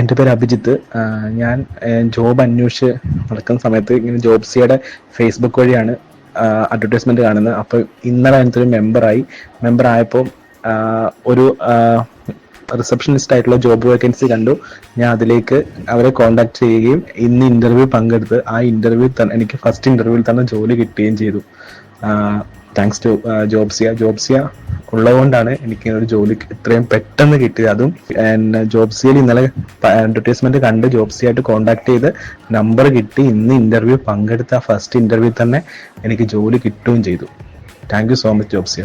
എന്റെ പേര് അഭിജിത്ത്. ഞാൻ ജോബ് അന്വേഷിച്ച് നടക്കുന്ന സമയത്ത് ഇങ്ങനെ ജോബ്സിയുടെ ഫേസ്ബുക്ക് വഴിയാണ് അഡ്വർടൈസ്മെന്റ് കാണുന്നത്. അപ്പോൾ ഇന്നലെ അതിനകത്തൊരു മെമ്പറായി മെമ്പർ ആയപ്പോൾ ഒരു റിസപ്ഷനിസ്റ്റ് ആയിട്ടുള്ള ജോബ് വേക്കൻസി കണ്ടു. ഞാൻ അതിലേക്ക് അവരെ കോൺടാക്ട് ചെയ്യുകയും ഇന്ന് ഇന്റർവ്യൂ പങ്കെടുത്ത് ആ ഇന്റർവ്യൂ എനിക്ക് ഫസ്റ്റ് ഇന്റർവ്യൂവിൽ തന്നെ ജോലി കിട്ടുകയും ചെയ്തു. താങ്ക്സ് ടു ജോബ്സിയ ജോബ്സിയ ഉള്ളതുകൊണ്ടാണ് എനിക്ക് ഒരു ജോലി ഇത്രയും പെട്ടെന്ന് കിട്ടിയത്. അതും ജോബ്സിയിൽ ഇന്നലെ അഡ്വർടൈസ്മെന്റ് കണ്ട് ജോബ്സിയായിട്ട് കോൺടാക്ട് ചെയ്ത് നമ്പർ കിട്ടി. ഇന്ന് ഇന്റർവ്യൂ പങ്കെടുത്ത ഫസ്റ്റ് ഇന്റർവ്യൂ തന്നെ എനിക്ക് ജോലി കിട്ടുകയും ചെയ്തു. Thank you so much Jobsia